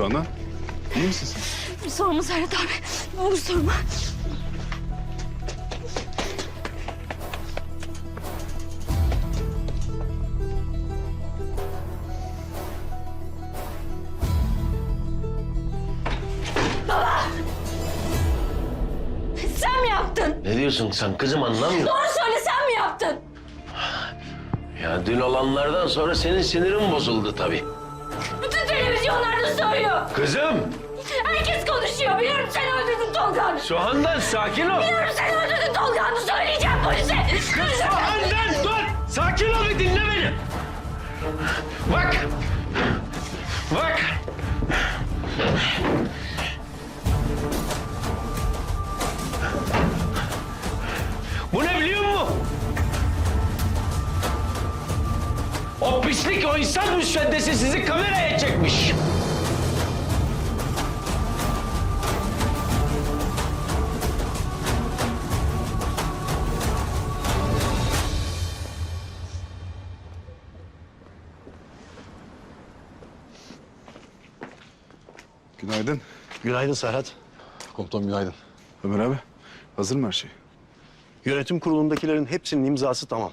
Soğan'a? İyi misin sen? Sorma Serhat abi. Ne olur sorma. Baba! Sen mi yaptın? Ne diyorsun sen kızım anlamıyorum. Doğru söyle sen mi yaptın? Ya dün olanlardan sonra senin sinirin bozuldu tabii. Televizyonlarda söylüyor. Kızım! Herkes konuşuyor. Biliyorum sen öldürdün Tolga'nı. Soğandan sakin ol. Biliyorum sen öldürdün Tolga'nı. Söyleyeceğim polise. Soğandan dur! Sakin ol bir dinle beni. Bak! Bak! Bu ne biliyor O pislik, o insan müsveddesi sizi kameraya çekmiş. Günaydın. Günaydın Serhat. Komutan günaydın. Ömer abi, hazır mı her şey? Yönetim kurulundakilerin hepsinin imzası tamam.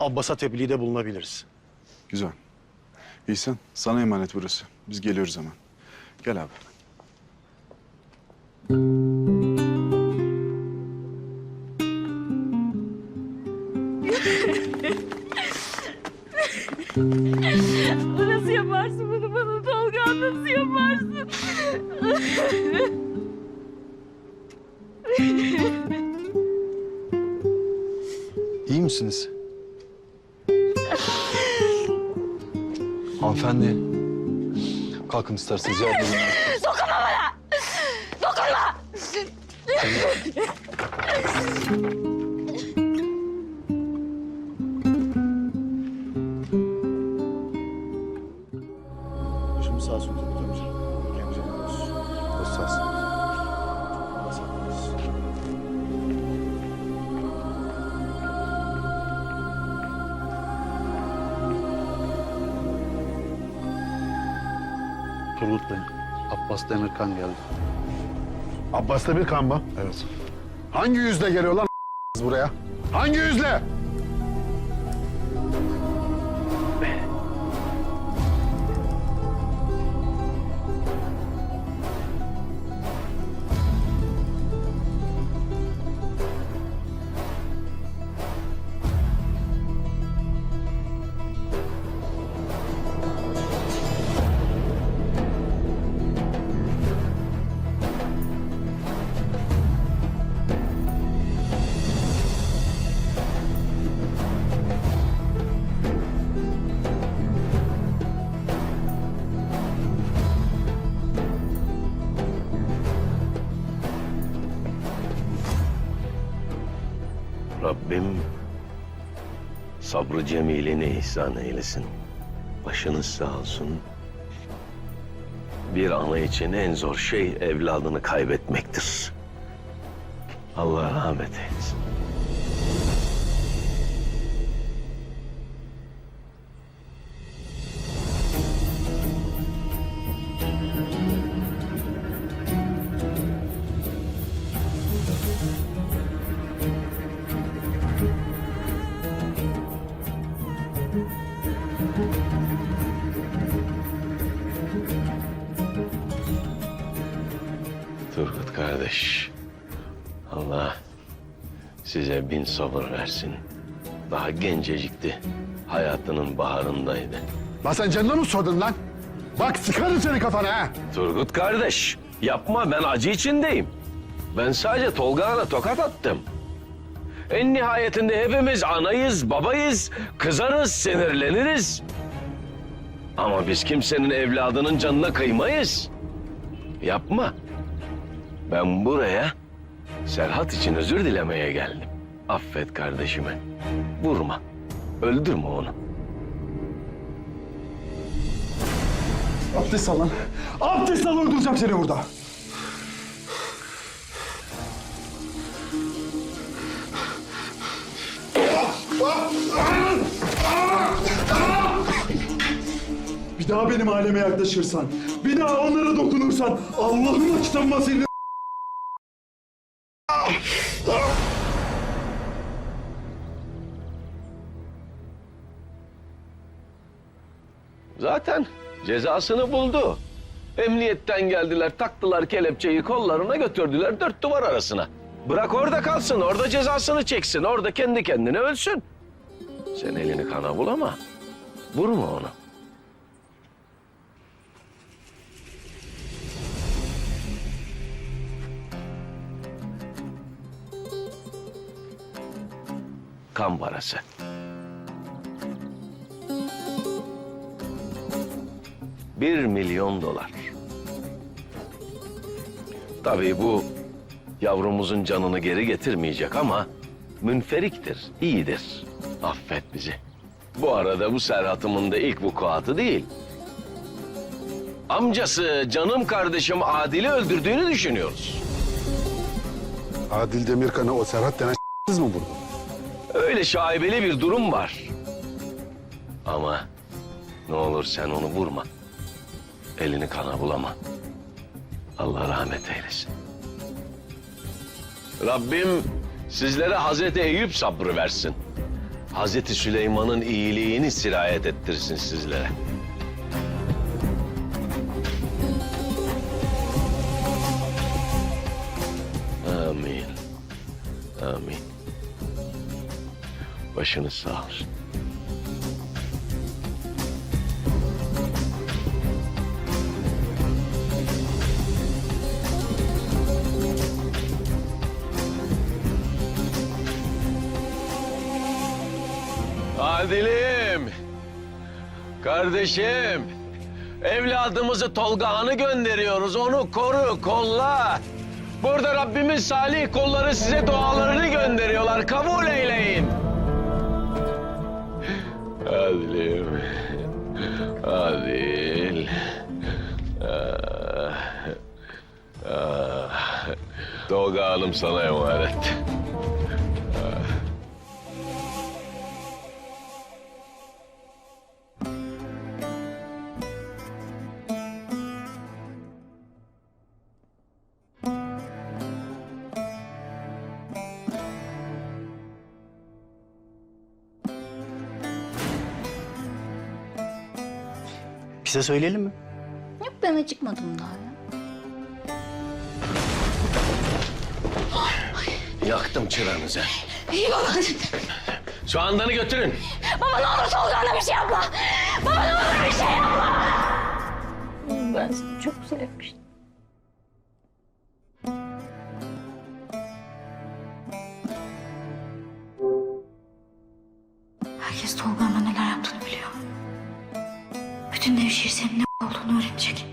Abbas'a tebliğde bulunabiliriz. Güzel. İhsan, sana emanet burası. Biz geliyoruz hemen. Gel abi. Nasıl yaparsın bunu bana Tolga? Nasıl yaparsın? İyi misiniz? Hanımefendi. Kalkın isterseniz yardım edin. Dokunma bana! Dokunma! Turgut Bey, Abbas Demirkan geldi. Abbas Demirkan mı? Evet. Hangi yüzle geliyor lan buraya? Hangi yüzle? Sabrı cemilini ihsan eylesin. Başınız sağ olsun. Bir ana için en zor şey evladını kaybetmektir. Allah rahmet eylesin. Size bin sabır versin. Daha gencecikti, hayatının baharındaydı. Lan sen canına mı sordun lan? Bak sıkarım seni kafana ha. Turgut kardeş, yapma ben acı içindeyim. Ben sadece Tolga'na tokat attım. En nihayetinde hepimiz anayız, babayız, kızarız, sinirleniriz. Ama biz kimsenin evladının canına kıymayız. Yapma. Ben buraya Serhat için özür dilemeye geldim. Affet kardeşimi. Vurma. Öldürme onu. Abdest al lan. Abdest al öldüreceğim seni burada. Bir daha benim aileme yaklaşırsan, bir daha onlara dokunursan Allah'ın kitabıma Zaten cezasını buldu. Emniyetten geldiler, taktılar kelepçeyi kollarına götürdüler dört duvar arasına. Bırak orada kalsın, orada cezasını çeksin, orada kendi kendine ölsün. Sen elini kana bulama. Vurma onu. Kan parası. Bir milyon dolar. Tabii bu yavrumuzun canını geri getirmeyecek ama münferiktir, iyidir. Affet bizi. Bu arada bu Serhat'ımın da ilk vukuatı değil. Amcası canım kardeşim Adil'i öldürdüğünü düşünüyoruz. Adil Demirkan'ı o Serhat denen siz mi vurdu? Öyle şaibeli bir durum var. Ama ne olur sen onu vurma. Elini kana bulama. Allah rahmet eylesin. Rabbim sizlere Hazreti Eyüp sabrı versin. Hazreti Süleyman'ın iyiliğini sirayet ettirsin sizlere. Amin. Amin. Başınız sağ olsun. Adil'im, kardeşim, evladımızı Tolgahan'ı gönderiyoruz. Onu koru, kolla. Burada Rabbimin salih kolları size dualarını gönderiyorlar. Kabul eyleyin. Adil'im, Adil. Ah, ah. Tolga Hanım sana emanet. Bize söyleyelim mi? Yok ben acıkmadım daha ya. Yaktım çıranızı. İyi baba. Şu andanı götürün. Baba ne olur Tolga'na bir şey yapma. Baba ne olur bir şey yapma. Ben seni çok sevmiştim. Senin ne olduğunu öğrenecek.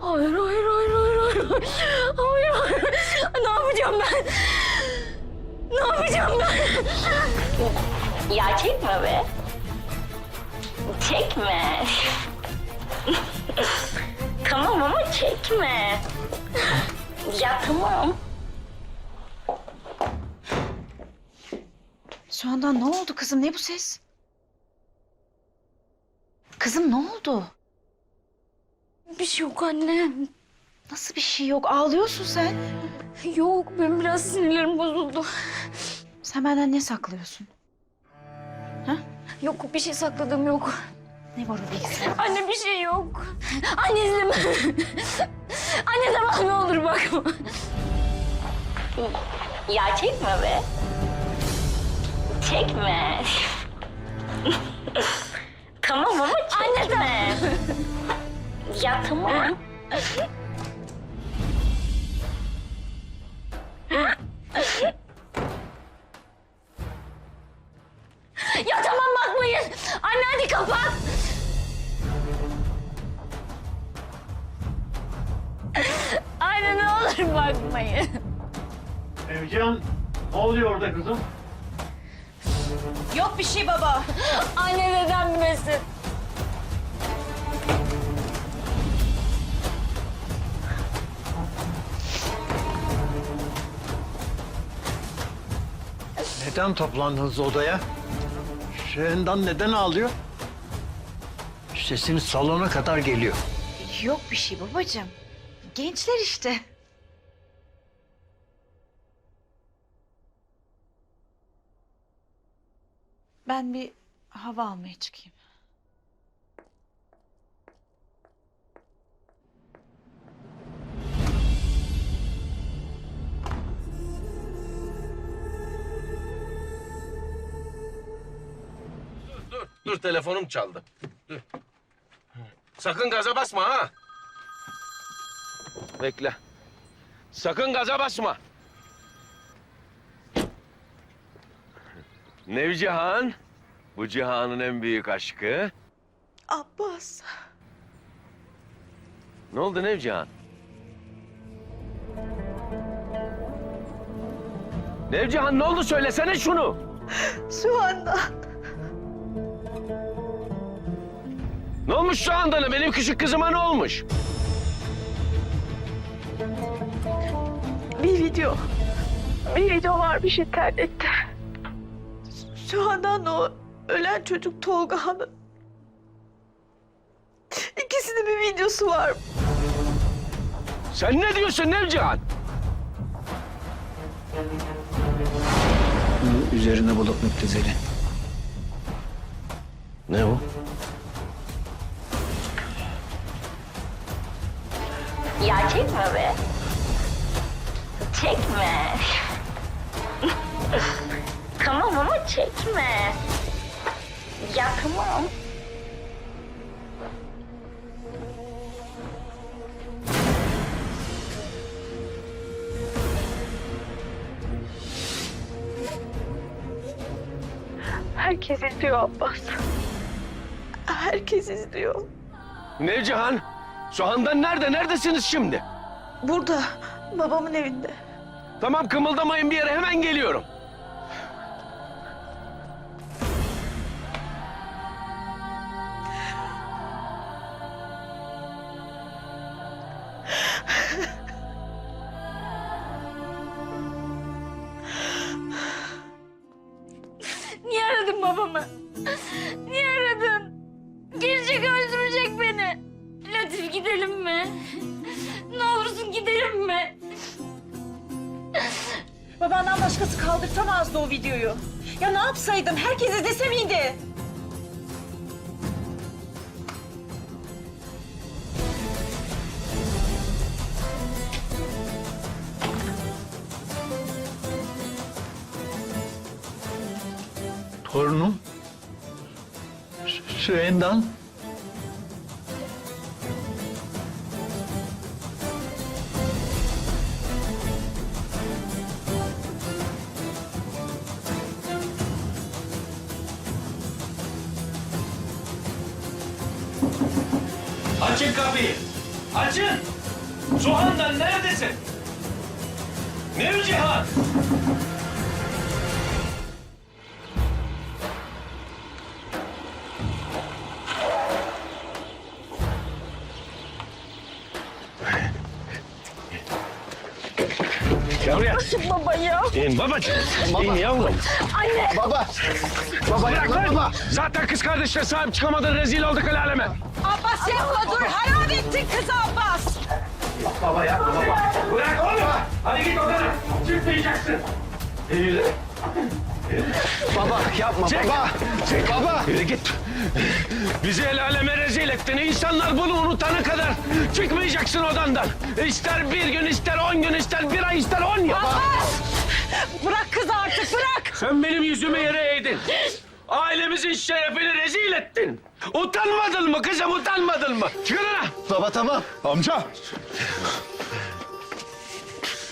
Hayır, hayır, hayır, hayır, hayır. Hayır, hayır. Ne yapacağım ben? Ne yapacağım ben? Ya çekme be. Çekme. tamam ama çekme. Ya tamam. Suandan ne oldu kızım? Ne bu ses? Kızım ne oldu? Bir şey yok anne. Nasıl bir şey yok? Ağlıyorsun sen. Yok, benim biraz sinirlerim bozuldu. Sen benden ne saklıyorsun? Yok, bir şey sakladığım yok. Ne var o bilgisayar? Anne bir şey yok. Anne izleme. Anne tamam ne olur bakma. Ya çekme be. Çekme. tamam ama çekme. Anne ya tamam. ya tamam bakmayın. Anne hadi kapat. Anne ne olur bakmayın. Evcan, ne oluyor orada kızım? Yok bir şey baba. Anne neden bilmesin? Neden toplandınız odaya? Şehendan neden ağlıyor? Sesiniz salona kadar geliyor. Yok bir şey babacığım. Gençler işte. Ben bir hava almaya çıkayım. Dur, dur telefonum çaldı. Dur. Sakın gaza basma ha. Bekle. Sakın gaza basma. Nevcihan, bu cihanın en büyük aşkı. Abbas. Ne oldu Nevcihan? Nevcihan ne oldu söylesene şunu. Şu anda Ne olmuş şu anda ne? Benim küçük kızıma ne olmuş? bir video. Bir video varmış internette. Şu anda o ölen çocuk Tolga Han'ın. İkisinin bir videosu var. Sen ne diyorsun Nevcihan? Üzerine bulut müptezeli. Ne o? Ya çekme be. Çekme. Tamam ama çekme. Ya tamam. Herkes izliyor Abbas. Herkes izliyor. Nevcihan, şu anda nerede? Neredesiniz şimdi? Burada babamın evinde. Tamam kımıldamayın bir yere hemen geliyorum. Miydi? Torunum. Ş- Soğandan neredesin? Nevcihan. Gel buraya. Baba ya. İn babacığım. İn yavrum. Anne. Baba. Baba Bırak lan. baba. Zaten kız kardeşine sahip çıkamadın. Rezil olduk el aleme. Abbas yapma dur. Harap ettin kızı Abbas. Baba yapma baba. Bırak oğlum. Hadi git odana. Çıkmayacaksın. Yürü. Baba yapma Çek. baba. Çek. Baba. Yürü git. Bizi el aleme rezil ettin. İnsanlar bunu unutana kadar çıkmayacaksın odandan. İster bir gün, ister on gün, ister bir ay, ister on yıl. Bırak kızı artık bırak. Sen benim yüzümü yere eğdin. Ailemizin şerefini rezil ettin. Utanmadın mı kızım, utanmadın mı? Çıkın lan. Baba tamam. Amca.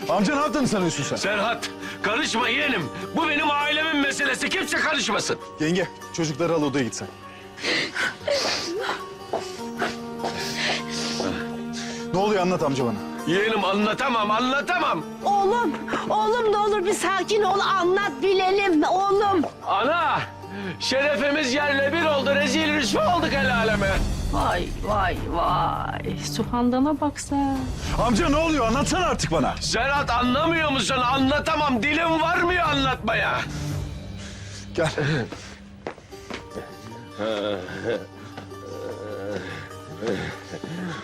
Amca ne yaptığını sanıyorsun sen? Serhat, karışma yeğenim. Bu benim ailemin meselesi. Kimse karışmasın. Yenge çocukları al odaya git sen. ne oluyor anlat amca bana. Yeğenim anlatamam, anlatamam. Oğlum, oğlum ne olur bir sakin ol anlat bilelim oğlum. Ana, şerefimiz yerle bir oldu. Rezil rüsva olduk el aleme. Vay vay vay. Suhandan'a bak sen. Amca ne oluyor anlatsana artık bana. Serhat anlamıyor musun? Anlatamam. Dilim varmıyor anlatmaya. Gel.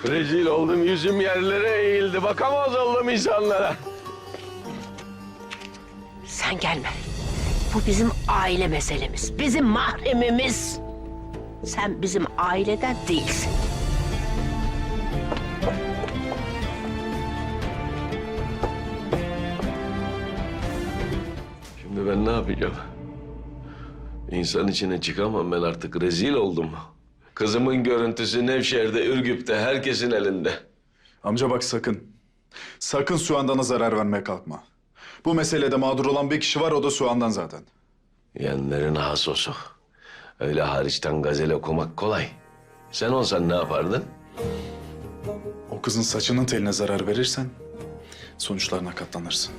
Rezil oldum yüzüm yerlere eğildi. Bakamaz oldum insanlara. Sen gelme. Bu bizim aile meselemiz. Bizim mahremimiz. Sen bizim aileden değilsin. Şimdi ben ne yapacağım? İnsan içine çıkamam ben artık rezil oldum. Kızımın görüntüsü Nevşehir'de, Ürgüp'te, herkesin elinde. Amca bak sakın. Sakın Suandan'a zarar vermeye kalkma. Bu meselede mağdur olan bir kişi var o da Suandan zaten. Yenlerin hasosu. Öyle hariçten gazel okumak kolay. Sen olsan ne yapardın? O kızın saçının teline zarar verirsen sonuçlarına katlanırsın.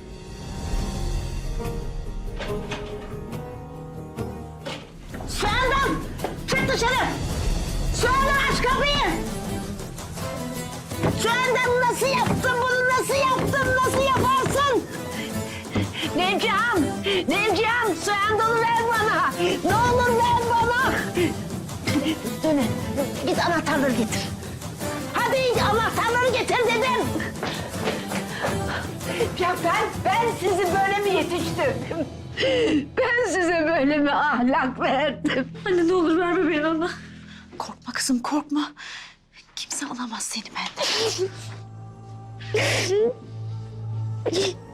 Soğandan! Çık dışarı! Soğandan aç kapıyı! Soğandan nasıl yaptın bunu? Nasıl yaptın? Nevcihan! Nevcihan! Soğandanı ver bana! Ne olur ver bana! Dön, git anahtarları getir. Hadi anahtarları getir dedim. Ya ben, ben sizi böyle mi yetiştirdim? Ben size böyle mi ahlak verdim? Anne ne olur verme beni ona. Korkma kızım korkma. Kimse alamaz seni benden.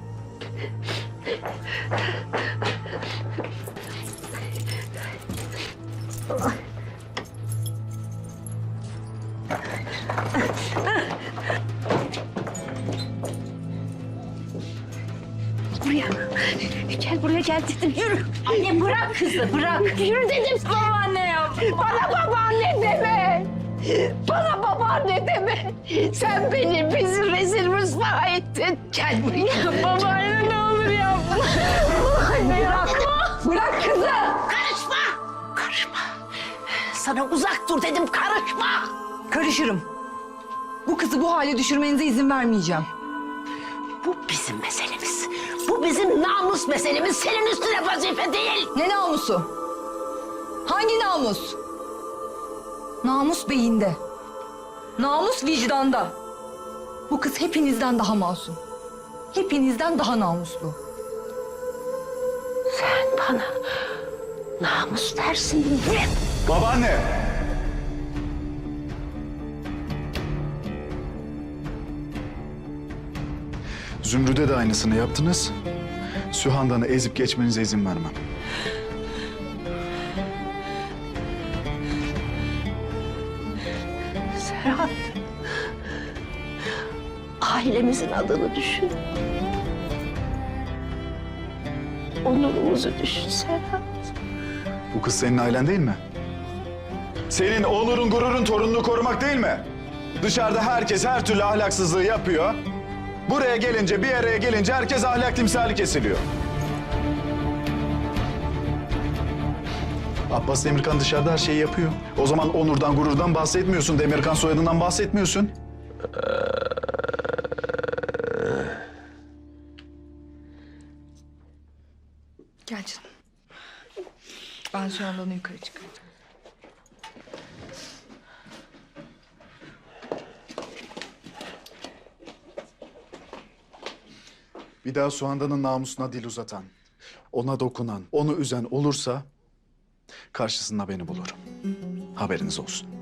Buraya. Gel buraya gel dedim. Yürü. Anne bırak kızı bırak. Yürü dedim. Babaanne ya. Bana babaanne deme. Bana babaanne deme. Sen beni bizi rezil rüsva ettin. Gel buraya. babaanne ne olur yapma. Babaanne bırakma. Bırak kızı. Karışma. Karışma. Sana uzak dur dedim karışma. Karışırım. Bu kızı bu hale düşürmenize izin vermeyeceğim. Bu bizim meselemiz. Bu bizim namus meselemiz. Senin üstüne vazife değil. Ne namusu? Hangi namus? Namus beyinde. Namus vicdanda. Bu kız hepinizden daha masum. Hepinizden daha namuslu. Bana namus dersin diye. Babaanne! Zümrüt'e de aynısını yaptınız. Sühandan'ı ezip geçmenize izin vermem. Serhat. Ailemizin adını düşün. Onurumuzu düşün Serhat. Bu kız senin ailen değil mi? Senin onurun, gururun, torununu korumak değil mi? Dışarıda herkes her türlü ahlaksızlığı yapıyor. Buraya gelince, bir araya gelince herkes ahlak timsali kesiliyor. Abbas Demirkan dışarıda her şeyi yapıyor. O zaman onurdan, gururdan bahsetmiyorsun. Demirkan soyadından bahsetmiyorsun. Ben onu yukarı çıkaracağım. Bir daha Suhandan'ın namusuna dil uzatan, ona dokunan, onu üzen olursa karşısında beni bulurum. Haberiniz olsun.